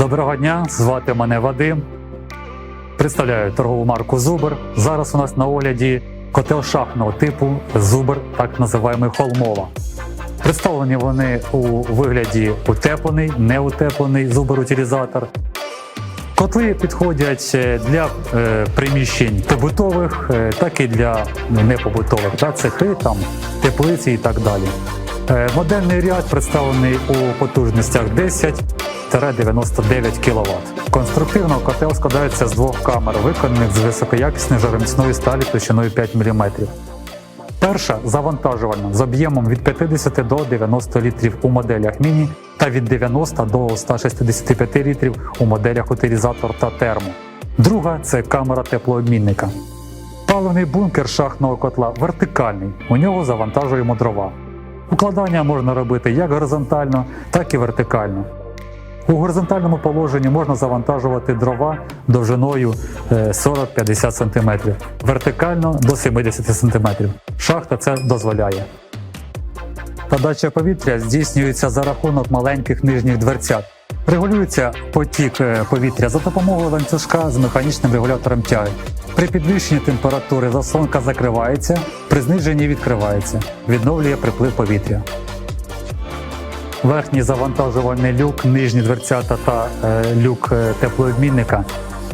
Доброго дня, звати мене Вадим. Представляю торгову марку Зубр. Зараз у нас на огляді котел шахтного типу Зубр, так називаємо Холмова. Представлені вони у вигляді утеплений, неутеплений зубр-утилізатор. Котли підходять е, для е, приміщень побутових, е, так і для непобутових, да, цехи, там, теплиці і так далі. Е, Модельний ряд представлений у потужностях 10-99 кВт. Конструктивно котел складається з двох камер, виконаних з високоякісної жароміцної сталі товщиною 5 мм. Перша завантажувальна з об'ємом від 50 до 90 літрів у моделях міні та від 90 до 165 літрів у моделях утилізатор та термо. Друга це камера теплообмінника. Паливний бункер шахтного котла вертикальний, у нього завантажуємо дрова. Укладання можна робити як горизонтально, так і вертикально. У горизонтальному положенні можна завантажувати дрова довжиною е, 40-50 см, вертикально до 70 см. Шахта це дозволяє. Подача повітря здійснюється за рахунок маленьких нижніх дверцят. Регулюється потік е, повітря за допомогою ланцюжка з механічним регулятором тяги. При підвищенні температури заслонка закривається, при зниженні відкривається, відновлює приплив повітря. Верхній завантажувальний люк, нижні дверцята та е, люк е, теплообмінника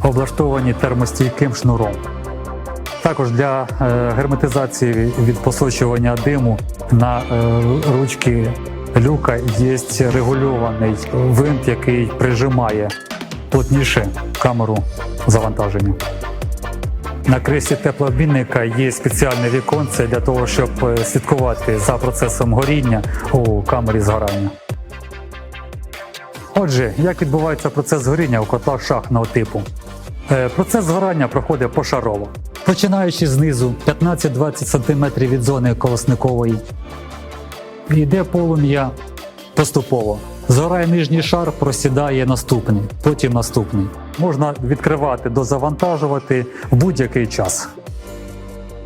облаштовані термостійким шнуром. Також для герметизації від посочування диму на ручки люка є регульований винт, який прижимає плотніше камеру завантаження. На криші теплообмінника є спеціальне віконце для того, щоб е, слідкувати за процесом горіння у камері згорання. Отже, як відбувається процес горіння у котлах шахтного типу? Е, Процес згорання проходить пошарово. Починаючи знизу 15-20 см від зони колосникової, йде полум'я поступово. Згорає нижній шар, просідає наступний, потім наступний. Можна відкривати, дозавантажувати в будь-який час.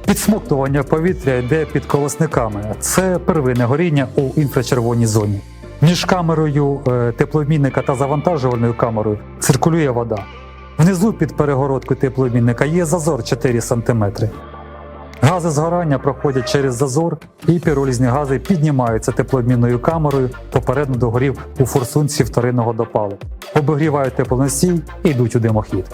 Підсмоктування повітря йде під колосниками. Це первинне горіння у інфрачервоній зоні. Між камерою е, теплообмінника та завантажувальною камерою циркулює вода. Внизу під перегородкою теплообмінника є зазор 4 см. Гази згорання проходять через зазор, і піролізні гази піднімаються теплообмінною камерою, попередньо догорів у форсунці вторинного допалу, обігрівають теплоносій і йдуть у димохід.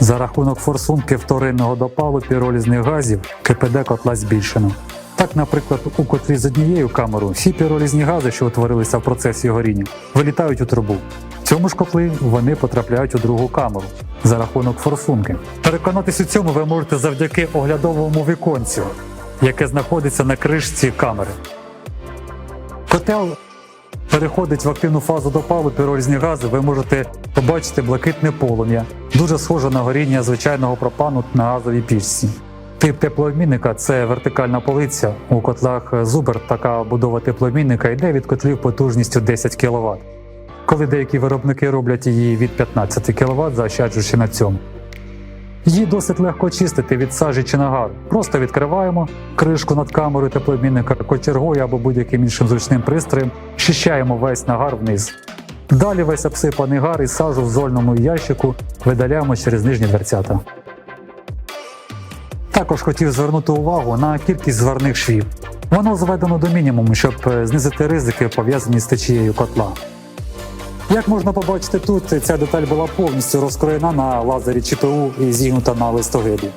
За рахунок форсунки вторинного допалу піролізних газів КПД котла збільшено. Так, наприклад, у котлі з однією камерою всі піролізні гази, що утворилися в процесі горіння, вилітають у трубу. В цьому ж котлі вони потрапляють у другу камеру за рахунок форсунки. Переконатись у цьому ви можете завдяки оглядовому віконцю, яке знаходиться на кришці камери. Котел переходить в активну фазу допалу піролізні гази, ви можете побачити блакитне полум'я, дуже схоже на горіння звичайного пропану на газовій пічці. Тип теплообмінника це вертикальна полиця. У котлах Зубер така будова теплообмінника йде від котлів потужністю 10 кВт. Коли деякі виробники роблять її від 15 кВт, заощаджуючи на цьому. Її досить легко очистити від сажі чи нагару. Просто відкриваємо кришку над камерою теплообмінника кочергою або будь-яким іншим зручним пристроєм, щищаємо весь нагар вниз. Далі весь обсипаний гар і сажу в зольному ящику видаляємо через нижні дверцята. Також хотів звернути увагу на кількість зварних швів. Воно зведено до мінімуму, щоб знизити ризики, пов'язані з течією котла. Як можна побачити тут, ця деталь була повністю розкроєна на лазері ЧПУ і зігнута на листогибі.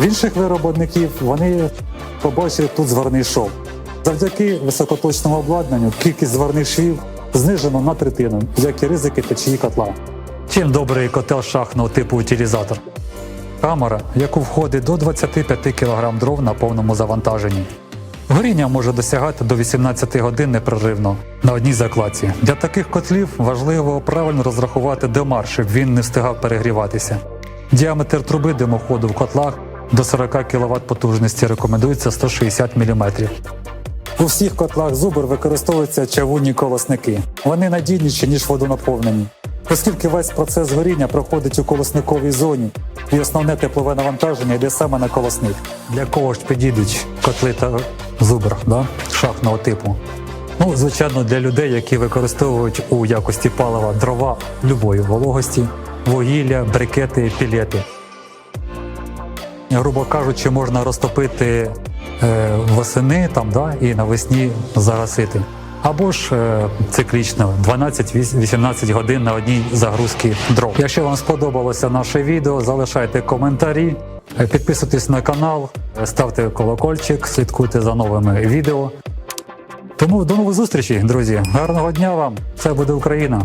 В інших виробників вони побачили тут зварний шов. Завдяки високоточному обладнанню кількість зварних швів знижено на третину, як і ризики течії котла. Чим добрий котел шахтного типу утилізатор? Камера, яку входить до 25 кг дров на повному завантаженні. Горіння може досягати до 18 годин непреривно на одній закладці. Для таких котлів важливо правильно розрахувати демар, щоб він не встигав перегріватися. Діаметр труби димоходу в котлах до 40 кВт потужності рекомендується 160 мм. У всіх котлах зубр використовуються чавунні колосники. Вони надійніші, ніж водонаповнені. Оскільки весь процес горіння проходить у колосниковій зоні, і основне теплове навантаження йде саме на колосник. Для кого ж підійдуть котли та зубр да? шахтного типу? Ну, звичайно, для людей, які використовують у якості палива дрова любої вологості, вугілля, брикети, пілети. Грубо кажучи, можна розтопити е, восени там, да, і навесні загасити. Або ж е, циклічно 12-18 годин на одній загрузці дров. Якщо вам сподобалося наше відео, залишайте коментарі, е, підписуйтесь на канал, е, ставте колокольчик, слідкуйте за новими відео. Тому до нових зустрічей, друзі. Гарного дня вам! Це буде Україна!